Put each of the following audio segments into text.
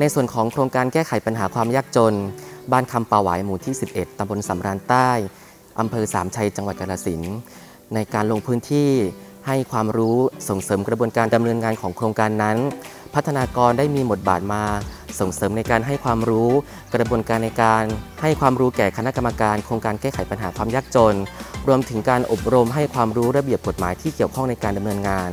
ในส่วนของโครงการแก้ไขปัญหาความยากจน บ้านคำปาหวายหมู่ที่ 11 ตำบลสำราญใต้อำเภอสามชัยจังหวัดกาฬสินธุ์ในการลงพื้นที่ให้ความรู้ส่งเสริมกระบวนการดำเนินงานของโครงการนั้น พัฒนากรได้มีบทบาทมาส่งเสริมในการให้ความรู้ กระบวนการในการให้ความรู้แก่คณะกรรมการ โครงการแก้ไขปัญหาความยากจน รวมถึงการอบรมให้ความรู้ระเบียบกฎหมายที่เกี่ยวข้องในการดำเนินงาน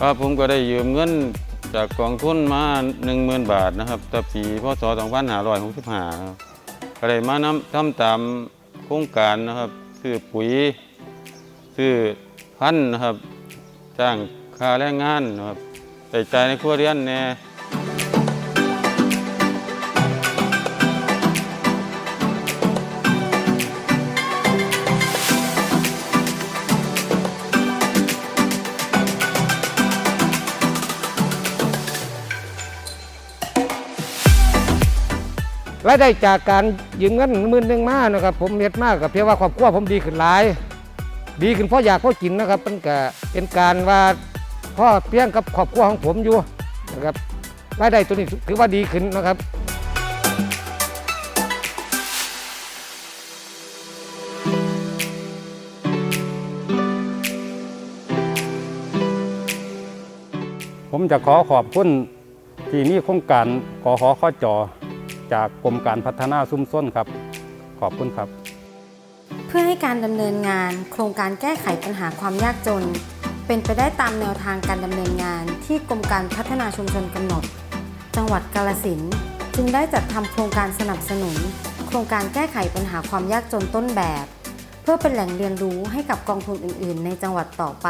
ครับผมก็ได้ยืมเงินจากกองทุนมา10,000 บาทนะครับแต่ปีพศ2565ครับก็ได้มานำทำตามโครงการนะครับซื้อปุ๋ยซื้อพันธุ์นะครับ จ้างค่าแรงงานนะครับใส่ใจายในครัวเรือนแหน่ รายได้จากการยืมเงินหมื่นหนึ่งมานะครับ ผมเฮ็ดมากกับเพียงว่าครอบครัวผมดีขึ้นหลาย ดีขึ้นเพราะอยากเพราะกินนะครับมันกเป็นการว่าพ่อเพียงกับครอบครัวของผมอยู่นะครับรายได้ตัวนี้ถือว่าดีขึ้นนะครับผมจะขอขอบคุณที่มีโครงการกหข้อจอ จากกรมการพัฒนาซุ้มส้นครับ ขอบคุณครับ เพื่อให้การดำเนินงาน โครงการแก้ไขปัญหาความยากจน เป็นไปได้ตามแนวทางการดำเนินงานที่กรมการพัฒนาชุมชนกำหนด จังหวัดกาลสินจึงได้จัดทำโครงการสนับสนุน โครงการแก้ไขปัญหาความยากจนต้นแบบ เพื่อเป็นแหล่งเรียนรู้ให้กับกองทุนอื่น ๆ ในจังหวัดต่อไป